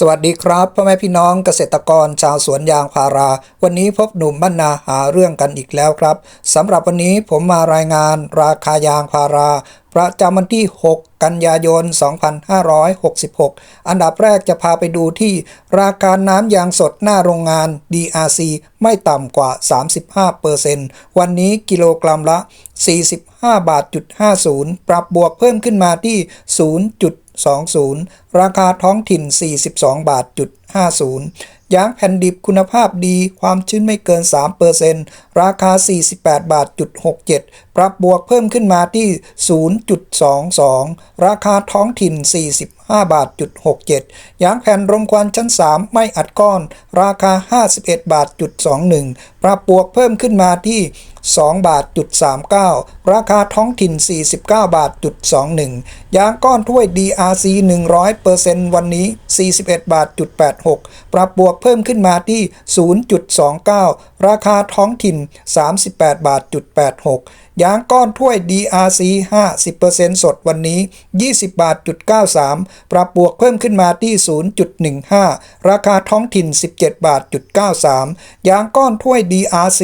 สวัสดีครับพ่อแม่พี่น้องเกษตรกรชาวสวนยางพารา วันนี้พบหนุ่มบ้านนาหาเรื่องกันอีกแล้วครับสำหรับวันนี้ผมมารายงานราคายางพารา ประจำวันที่ 6 กันยายน 2566 อันดับแรกจะพาไปดูที่ ราคาน้ำยางสดหน้าโรงงาน DRC ไม่ต่ำกว่า 35%วันนี้กิโลกรัมละ 45บาทจุด50ปรับบวกเพิ่มขึ้นมาที่ 0. 0.20 ราคาท้องถิ่น 42 บาทจุด 50 ยางแผ่นดิบคุณภาพดี ความชื้นไม่เกิน 3%ราคา 48 บาทจุด67 ปรับบวกเพิ่มขึ้นมาที่ 0.22 ราคาท้องถิ่น 45 บาทจุด67 ยางแผ่นรมควันชั้น 3 ไม่อัดก้อน ราคา 51 บาทจุด21 ปรับบวกเพิ่มขึ้นมาที่ 2 บาทจุด39 ราคาท้องถิ่น 49 บาทจุด21 ยางก้อนถ้วย DRC 100%วันนี้ 41 บาทจุด86ปรับบวกเพิ่มขึ้นมาที่ 0.29 ราคาท้องถิ่น 38 บาทจุด86ยางก้อนถ้วย DRC 50%สดวันนี้ 20 บาทจุด93 ปรับบวกเพิ่มขึ้นมาที่ 0.15 ราคาท้องถิ่น 17 บาทจุด93ยางก้อนถ้วย DRC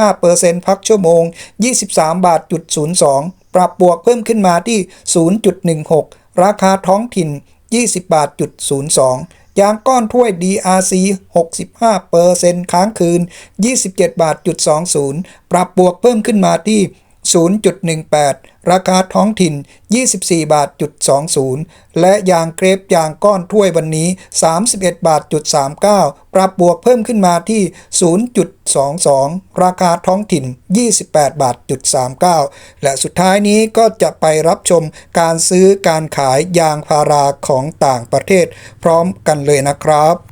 55%พักชั่วโมง 23 บาทจุด02 ปรับบวกเพิ่มขึ้นมาที่ 0.16 ราคาท้องถิ่น 20 บาทจุด02 ยางก้อนถ้วย DRC 65%ค้างคืน 27บาทจุด20ปรับบวกเพิ่มขึ้นมาที่ 0.18 ราคาท้องถิ่น 24 บาทจุด20 และยางเกรฟยางก้อนถ้วยวันนี้ 31 บาทจุด39 ปรับบวกเพิ่มขึ้นมาที่ 0.22 ราคาท้องถิ่น 28 บาทจุด39 และสุดท้ายนี้ก็จะไปรับชมการซื้อการขายยางพาราของต่างประเทศ พร้อมกันเลยนะครับ